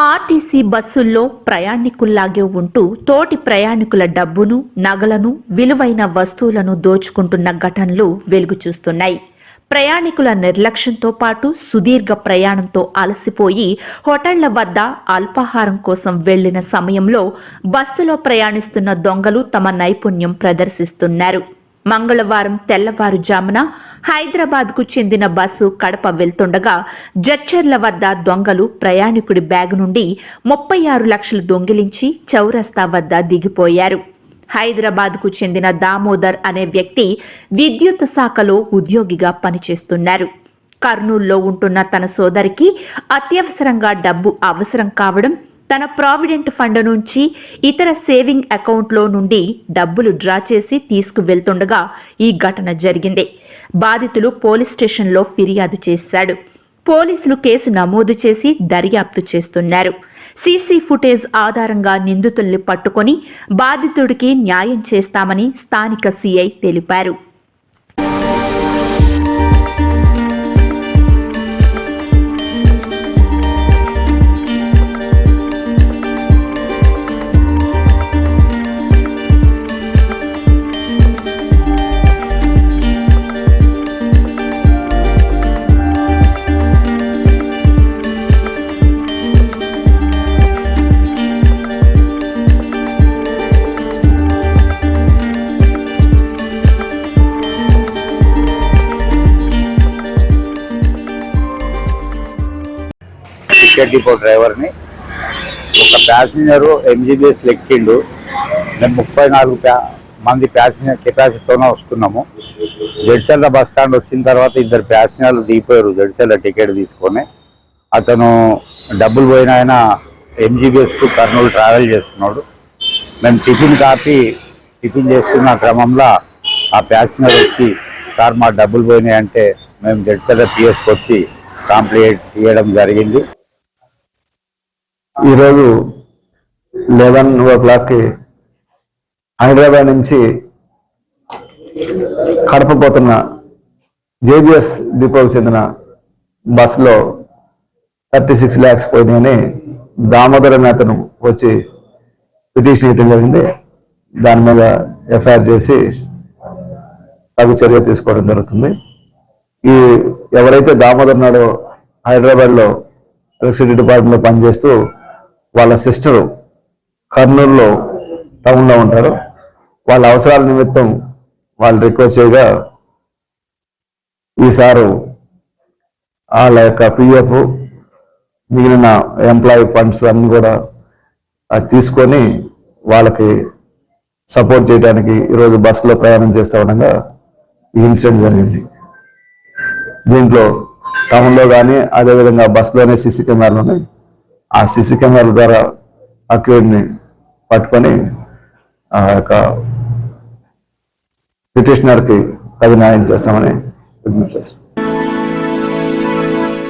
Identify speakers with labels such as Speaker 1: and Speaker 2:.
Speaker 1: RTC బస్సుల్లో ప్రయాణికుల్లాగే ఉంటూ తోటి ప్రయాణికుల డబ్బును నగలను విలువైన వస్తువులను దోచుకుంటున్న ఘటనలు వెలుగు చూస్తున్నాయి. ప్రయాణికుల నిర్లక్ష్యంతో పాటు సుదీర్ఘ ప్రయాణంతో అలసిపోయి హోటళ్ళ వద్ద అల్పాహారం కోసం వెళ్ళిన సమయంలో బస్సులో ప్రయాణిస్తున్న దొంగలు తమ నైపుణ్యం ప్రదర్శిస్తున్నారు. మంగళవారం తెల్లవారుజామున హైదరాబాద్కు చెందిన బస్సు కడప వెళ్తుండగా జడ్చర్ల వద్ద దొంగలు ప్రయాణికుడి బ్యాగ్ నుండి ముప్పై ఆరు లక్షలు దొంగిలించి చౌరస్తా వద్ద దిగిపోయారు. హైదరాబాద్కు చెందిన దామోదర్ అనే వ్యక్తి విద్యుత్ శాఖలో ఉద్యోగిగా పనిచేస్తున్నారు. కర్నూల్లో ఉంటున్న తన సోదరికి అత్యవసరంగా డబ్బు అవసరం కావడం తన ప్రావిడెంట్ ఫండ్ నుంచి ఇతర సేవింగ్ అకౌంట్లో నుండి డబ్బులు డ్రా చేసి తీసుకువెళ్తుండగా ఈ ఘటన జరిగింది. బాధితులు పోలీస్ స్టేషన్లో ఫిర్యాదు చేశాడు. పోలీసులు కేసు నమోదు చేసి దర్యాప్తు చేస్తున్నారు. సీసీ ఫుటేజ్ ఆధారంగా నిందితుల్ని పట్టుకొని బాధితుడికి న్యాయం చేస్తామని స్థానిక సీఐ తెలిపారు.
Speaker 2: టికెట్ డిపో డ్రైవర్ని. ఒక ప్యాసింజరు ఎంజీబీఎస్ ఎక్కిండు మేము ముప్పై నాలుగు మంది ప్యాసింజర్ కెపాసిటీతోనే వస్తున్నాము. జడ్చర్ల బస్ స్టాండ్ వచ్చిన తర్వాత ఇద్దరు ప్యాసింజర్లు దిగిపోయారు. జడ్చర్ల టికెట్ తీసుకొని. అతను డబ్బులు పోయిన ఆయన ఎంజీబీఎస్ టు కర్నూలు ట్రావెల్ చేస్తున్నాడు. మేము టిఫిన్ కాపి టిఫిన్ చేస్తున్న క్రమంలో ఆ ప్యాసింజర్ వచ్చి సార్ మా డబ్బులు పోయినాయి అంటే మేము జడ్చర్ల పిఎస్కి వచ్చి కంప్లీట్ చేయడం జరిగింది.
Speaker 3: ఈరోజు లెవెన్ ఓ క్లాక్కి హైదరాబాద్ నుంచి కడప పోతున్న జేబిఎస్ డిపోకి చెందిన బస్సులో థర్టీ సిక్స్ ల్యాక్స్ పోయినాయని దామోదర నేతను వచ్చి పిటిషన్ వేయటం జరిగింది. దాని మీద ఎఫ్ఐఆర్ చేసి తగు చర్య తీసుకోవడం జరుగుతుంది. ఈ ఎవరైతే దామోదర్ నాడు హైదరాబాద్లో ఎలక్ట్రిసిటీ డిపార్ట్మెంట్లో పనిచేస్తూ వాళ్ళ సిస్టరు కర్నూలులో టౌన్లో ఉంటారు. వాళ్ళ అవసరాల నిమిత్తం వాళ్ళు రిక్వెస్ట్ చేయగా ఈసారు వాళ్ళ యొక్క పిఎఫ్ మిగిలిన ఎంప్లాయీ ఫండ్స్ అన్నీ కూడా అది తీసుకొని వాళ్ళకి సపోర్ట్ చేయడానికి ఈరోజు బస్సులో ప్రయాణం చేస్తూ ఉండగా ఈ ఇన్సిడెంట్ జరిగింది. దీంట్లో టౌన్లో కానీ అదేవిధంగా బస్సులోనే సీసీ కెమెరాలు ఉన్నాయి. ఆ సీసీ కెమెరాల ద్వారా అక్యూర్ని పట్టుకొని ఆ యొక్క పిటిషనర్కి తగు న్యాయం చేస్తామని విజ్ఞప్తి చేస్తాం